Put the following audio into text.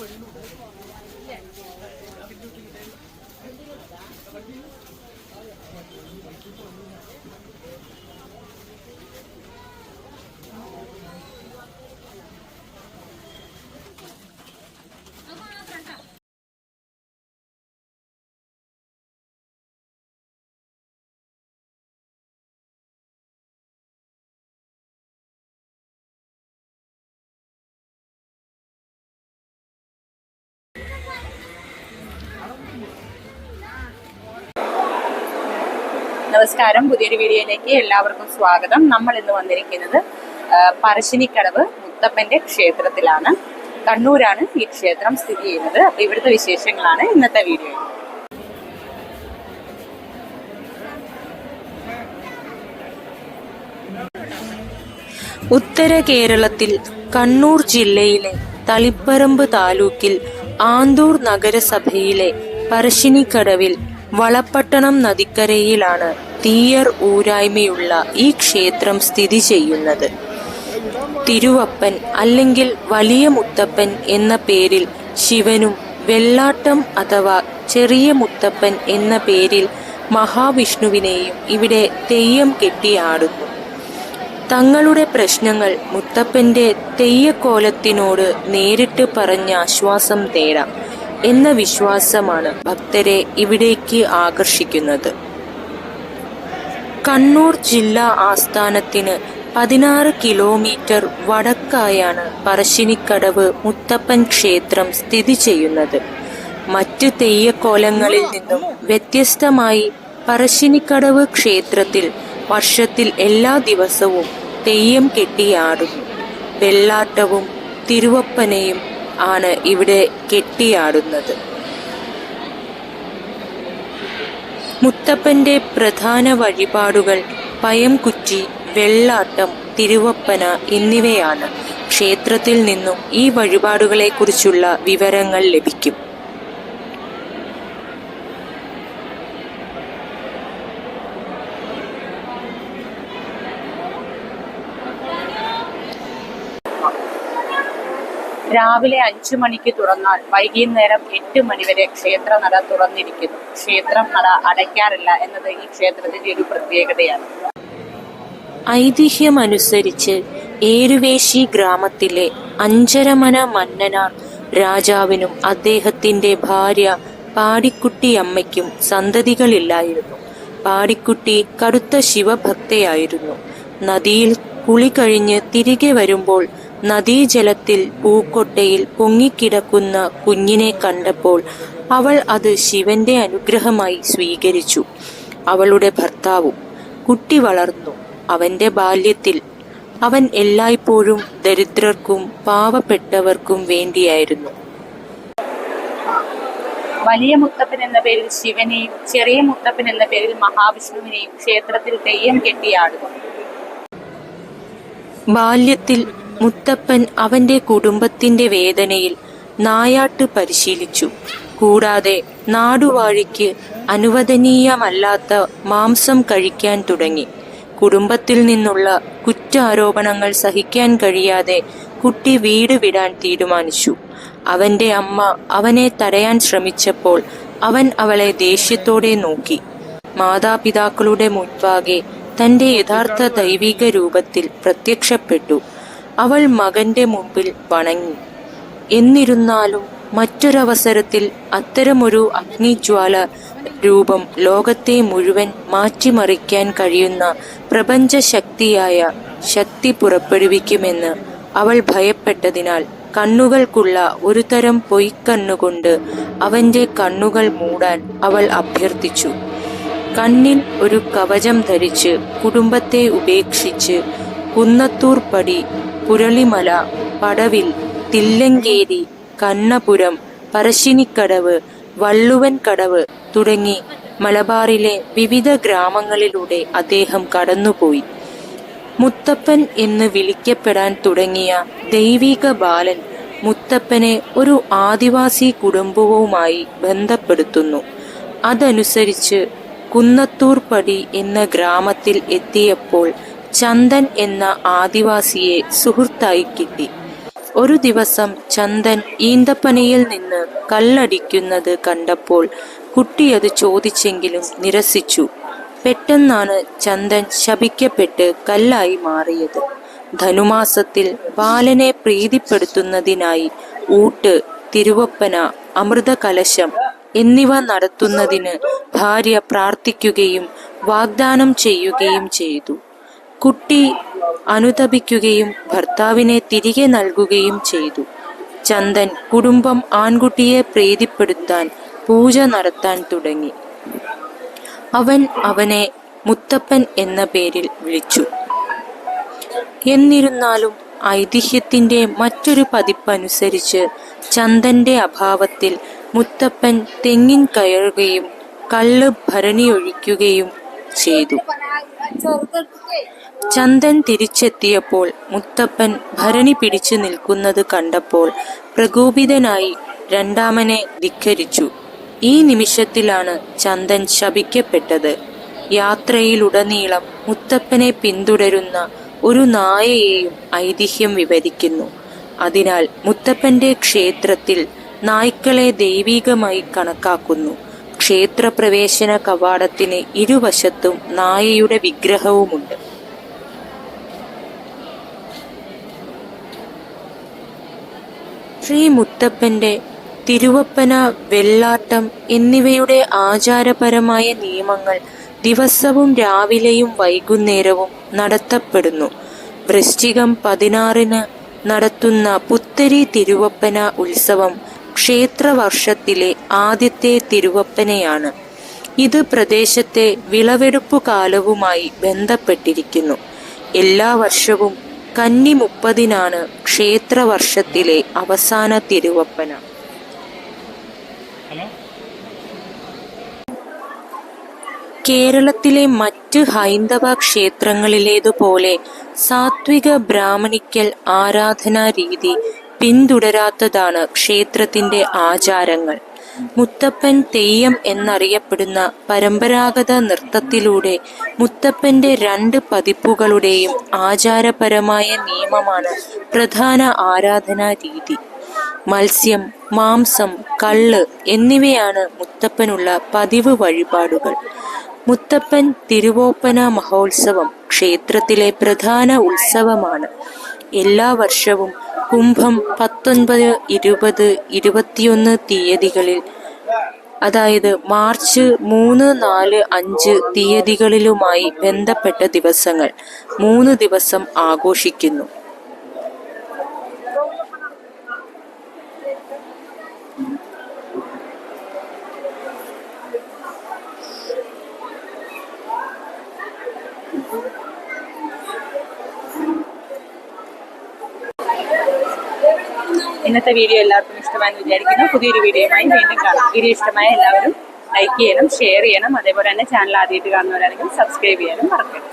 どうも。നമസ്കാരം. പുതിയൊരു വീഡിയോയിലേക്ക് എല്ലാവർക്കും സ്വാഗതം. നമ്മൾ ഇന്ന് വന്നിരിക്കുന്നത് പറശ്ശിനിക്കടവ് മുത്തപ്പന്റെ ക്ഷേത്രത്തിലാണ്. കണ്ണൂരാണ് ഈ ക്ഷേത്രം സ്ഥിതി ചെയ്യുന്നത്. അപ്പൊ ഇവിടുത്തെ വിശേഷങ്ങളാണ് ഇന്നത്തെ വീഡിയോ. ഉത്തര കേരളത്തിൽ കണ്ണൂർ ജില്ലയിലെ തളിപ്പറമ്പ് താലൂക്കിൽ ആന്തൂർ നഗരസഭയിലെ പറശ്ശിനിക്കടവിൽ വളപ്പട്ടണം നദിക്കരയിലാണ് തീയർ ഊരായ്മയുള്ള ഈ ക്ഷേത്രം സ്ഥിതി ചെയ്യുന്നത്. തിരുവപ്പൻ അല്ലെങ്കിൽ വലിയ മുത്തപ്പൻ എന്ന പേരിൽ ശിവനും വെള്ളാട്ടം അഥവാ ചെറിയ മുത്തപ്പൻ എന്ന പേരിൽ മഹാവിഷ്ണുവിനെയും ഇവിടെ തെയ്യം കെട്ടിയാടുന്നു തങ്ങളുടെ പ്രശ്നങ്ങൾ മുത്തപ്പന്റെ തെയ്യക്കോലത്തിനോട് നേരിട്ട് പറഞ്ഞ് ആശ്വാസം തേടാം. എന്ന വിശ്വാസമാണ് ഭക്തരെ ഇവിടേക്ക് ആകർഷിക്കുന്നത്. കണ്ണൂർ ജില്ലാ ആസ്ഥാനത്തിന് പതിനാറ് കിലോമീറ്റർ വടക്കായാണ് പറശ്ശിനിക്കടവ് മുത്തപ്പൻ ക്ഷേത്രം സ്ഥിതി ചെയ്യുന്നത്. മറ്റ് തെയ്യക്കോലങ്ങളിൽ നിന്നും വ്യത്യസ്തമായി പറശ്ശിനിക്കടവ് ക്ഷേത്രത്തിൽ വർഷത്തിൽ എല്ലാ ദിവസവും തെയ്യം കെട്ടിയാടുന്നു. വെള്ളാട്ടവും തിരുവപ്പനയും ആണ് ഇവിടെ കെട്ടിയാടുന്നത്. മുത്തപ്പന്റെ പ്രധാന വഴിപാടുകൾ പയംകുറ്റി വെള്ളാട്ടം തിരുവപ്പന എന്നിവയാണ്. ക്ഷേത്രത്തിൽ നിന്നും ഈ വഴിപാടുകളെക്കുറിച്ചുള്ള വിവരങ്ങൾ ലഭിക്കും. രാവിലെ അഞ്ചു മണിക്ക് തുറന്നാൽ വൈകുന്നേരം എട്ട് മണിവരെ ക്ഷേത്ര നട തുറന്നിരിക്കുന്നു. ക്ഷേത്രം നട അടയ്ക്കാറില്ല എന്നത് ഈ ക്ഷേത്രത്തിന്റെ ഒരു പ്രത്യേകതയാണ്. ഐതിഹ്യം അനുസരിച്ച് ഏരുവേശി ഗ്രാമത്തിലെ അഞ്ചരമന മന്നനാർ രാജാവിനും അദ്ദേഹത്തിന്റെ ഭാര്യ പാടിക്കുട്ടിയമ്മയ്ക്കും സന്തതികളില്ലായിരുന്നു. പാടിക്കുട്ടി കടുത്ത ശിവഭക്തയായിരുന്നു. നദിയിൽ കുളി കഴിഞ്ഞ് തിരികെ വരുമ്പോൾ നദീജലത്തിൽ പൂക്കൊട്ടയിൽ പൊങ്ങിക്കിടക്കുന്ന കുഞ്ഞിനെ കണ്ടപ്പോൾ അവൾ അത് ശിവന്റെ അനുഗ്രഹമായി സ്വീകരിച്ചു. അവളുടെ ഭർത്താവും കുട്ടി വളർന്നു. അവന്റെ ബാല്യത്തിൽ അവൻ എല്ലായ്പ്പോഴും ദരിദ്രർക്കും പാവപ്പെട്ടവർക്കും വേണ്ടിയായിരുന്നു. വലിയ മുത്തപ്പൻ എന്ന പേരിൽ ശിവനെയും ചെറിയ മുത്തപ്പൻ എന്ന പേരിൽ മഹാവിഷ്ണുവിനെയും ക്ഷേത്രത്തിൽ തെയ്യം കെട്ടിയാടുന്നു. ബാല്യത്തിൽ മുത്തപ്പൻ അവന്റെ കുടുംബത്തിന്റെ വേദനയിൽ നായാട്ട് പരിശീലിച്ചു. കൂടാതെ നാടുവാഴിക്ക് അനുവദനീയമല്ലാത്ത മാംസം കഴിക്കാൻ തുടങ്ങി. കുടുംബത്തിൽ നിന്നുള്ള കുറ്റാരോപണങ്ങൾ സഹിക്കാൻ കഴിയാതെ കുട്ടി വീട് വിടാൻ തീരുമാനിച്ചു. അവന്റെ അമ്മ അവനെ തടയാൻ ശ്രമിച്ചപ്പോൾ അവൻ അവളെ ദേഷ്യത്തോടെ നോക്കി. മാതാപിതാക്കളുടെ മുൻപാകെ തന്റെ യഥാർത്ഥ ദൈവിക രൂപത്തിൽ പ്രത്യക്ഷപ്പെട്ടു. അവൾ മകന്റെ മുമ്പിൽ വണങ്ങി. എന്നിരുന്നാലും മറ്റൊരവസരത്തിൽ അത്തരമൊരു അഗ്നിജ്വാല രൂപം ലോകത്തെ മുഴുവൻ മാറ്റിമറിക്കാൻ കഴിയുന്ന പ്രപഞ്ചശക്തിയായ ശക്തി പുറപ്പെടുവിക്കുമെന്ന് അവൾ ഭയപ്പെട്ടതിനാൽ കണ്ണുകൾക്കുള്ള ഒരു തരം പൊയ്ക്കണ്ണുകൊണ്ട് അവന്റെ കണ്ണുകൾ മൂടാൻ അവൾ അഭ്യർത്ഥിച്ചു. കണ്ണിൽ ഒരു കവചം ധരിച്ച് കുടുംബത്തെ ഉപേക്ഷിച്ച് കുന്നത്തൂർ പടി പുരളിമല പടവിൽ തില്ലങ്കേരി കണ്ണപുരം പറശ്ശിനിക്കടവ് വള്ളുവൻ കടവ് തുടങ്ങി മലബാറിലെ വിവിധ ഗ്രാമങ്ങളിലൂടെ അദ്ദേഹം കടന്നുപോയി. മുത്തപ്പൻ എന്ന് വിളിക്കപ്പെടാൻ തുടങ്ങിയ ദൈവിക ബാലൻ മുത്തപ്പനെ ഒരു ആദിവാസി കുടുംബവുമായി ബന്ധപ്പെടുത്തുന്നു. അതനുസരിച്ച് കുന്നത്തൂർപ്പടി എന്ന ഗ്രാമത്തിൽ എത്തിയപ്പോൾ ചന്ദൻ എന്ന ആദിവാസിയെ സുഹൃത്തായി കിട്ടി. ഒരു ദിവസം ചന്ദൻ ഈന്തപ്പനയിൽ നിന്ന് കല്ലടിക്കുന്നത് കണ്ടപ്പോൾ കുട്ടി അത് ചോദിച്ചെങ്കിലും നിരസിച്ചു. പെട്ടെന്നാണ് ചന്ദൻ ശപിക്കപ്പെട്ട് കല്ലായി മാറിയത്. ധനുമാസത്തിൽ ബാലനെ പ്രീതിപ്പെടുത്തുന്നതിനായി ഊട്ട് തിരുവപ്പന അമൃതകലശം എന്നിവ നടത്തുന്നതിന് ഭാര്യ പ്രാർത്ഥിക്കുകയും വാഗ്ദാനം ചെയ്യുകയും ചെയ്തു. കുട്ടി അനുതപിക്കുകയും ഭർത്താവിനെ തിരികെ നൽകുകയും ചെയ്തു. ചന്ദൻ കുടുംബം ആൺകുട്ടിയെ പ്രീതിപ്പെടുത്താൻ പൂജ നടത്താൻ തുടങ്ങി. അവൻ അവനെ മുത്തപ്പൻ എന്ന പേരിൽ വിളിച്ചു. എന്നിരുന്നാലും ഐതിഹ്യത്തിന്റെ മറ്റൊരു പതിപ്പനുസരിച്ച് ചന്ദന്റെ അഭാവത്തിൽ മുത്തപ്പൻ തെങ്ങിൻ കയറുകയും കള്ള് ഭരണിയൊഴിക്കുകയും ചെയ്തു. ചന്ദൻ തിരിച്ചെത്തിയപ്പോൾ മുത്തപ്പൻ ഭരണി പിടിച്ചു നിൽക്കുന്നത് കണ്ടപ്പോൾ പ്രകോപിതനായി രണ്ടാമനെ ധിക്കരിച്ചു. ഈ നിമിഷത്തിലാണ് ചന്ദൻ ശപിക്കപ്പെട്ടത്. യാത്രയിലുടനീളം മുത്തപ്പനെ പിന്തുടരുന്ന ഒരു നായയെയും ഐതിഹ്യം വിവരിക്കുന്നു. അതിനാൽ മുത്തപ്പന്റെ ക്ഷേത്രത്തിൽ നായ്ക്കളെ ദൈവികമായി കണക്കാക്കുന്നു. ക്ഷേത്രപ്രവേശന കവാടത്തിന് ഇരുവശത്തും നായയുടെ വിഗ്രഹവുമുണ്ട്. ശ്രീ മുത്തപ്പന്റെ തിരുവപ്പന വെള്ളാട്ടം എന്നിവയുടെ ആചാരപരമായ നിയമങ്ങൾ ദിവസവും രാവിലെയും വൈകുന്നേരവും നടത്തപ്പെടുന്നു. വൃശ്ചികം പതിനാറിന് നടത്തുന്ന പുത്തരി തിരുവപ്പന ഉത്സവം ക്ഷേത്രവർഷത്തിലെ ആദ്യത്തെ തിരുവപ്പനയാണ്. ഇത് പ്രദേശത്തെ വിളവെടുപ്പു കാലവുമായി ബന്ധപ്പെട്ടിരിക്കുന്നു. എല്ലാ വർഷവും കന്നി മുപ്പതിനാണ് ക്ഷേത്രവർഷത്തിലെ അവസാന തിരുവപ്പന. കേരളത്തിലെ മറ്റ് ഹൈന്ദവ ക്ഷേത്രങ്ങളിലേതുപോലെ സാത്വിക ബ്രാഹ്മണിക്കൽ ആരാധനാ രീതി പിന്തുടരാത്തതാണ് ക്ഷേത്രത്തിന്റെ ആചാരങ്ങൾ. മുത്തപ്പൻ തെയ്യം എന്നറിയപ്പെടുന്ന പരമ്പരാഗത നൃത്തത്തിലൂടെ മുത്തപ്പന്റെ രണ്ട് പതിപ്പുകളുടെയും ആചാരപരമായ നിയമമാണ് പ്രധാന ആരാധനാ രീതി. മത്സ്യം മാംസം കള്ള് എന്നിവയാണ് മുത്തപ്പനുള്ള പതിവ് വഴിപാടുകൾ. മുത്തപ്പൻ തിരുവോപ്പന മഹോത്സവം ക്ഷേത്രത്തിലെ പ്രധാന ഉത്സവമാണ്. എല്ലാ വർഷവും കുംഭം പത്തൊൻപത് ഇരുപത് ഇരുപത്തിയൊന്ന് തീയതികളിൽ അതായത് മാർച്ച് മൂന്ന് നാല് അഞ്ച് തീയതികളിലുമായി ബന്ധപ്പെട്ട ദിവസങ്ങൾ മൂന്ന് ദിവസം ആഘോഷിക്കുന്നു. ഇന്നത്തെ വീഡിയോ എല്ലാവർക്കും ഇഷ്ടമായെന്ന് വിചാരിക്കുന്നു. പുതിയൊരു വീഡിയോയുമായി വീണ്ടും കാണാം. വീഡിയോ ഇഷ്ടമായ എല്ലാവരും ലൈക്ക് ചെയ്യണം ഷെയർ ചെയ്യണം. അതേപോലെ തന്നെ ചാനൽ ആദ്യമായിട്ട് കാണുന്നവരാണെങ്കിൽ സബ്സ്ക്രൈബ് ചെയ്യാനും മറക്കരുത്.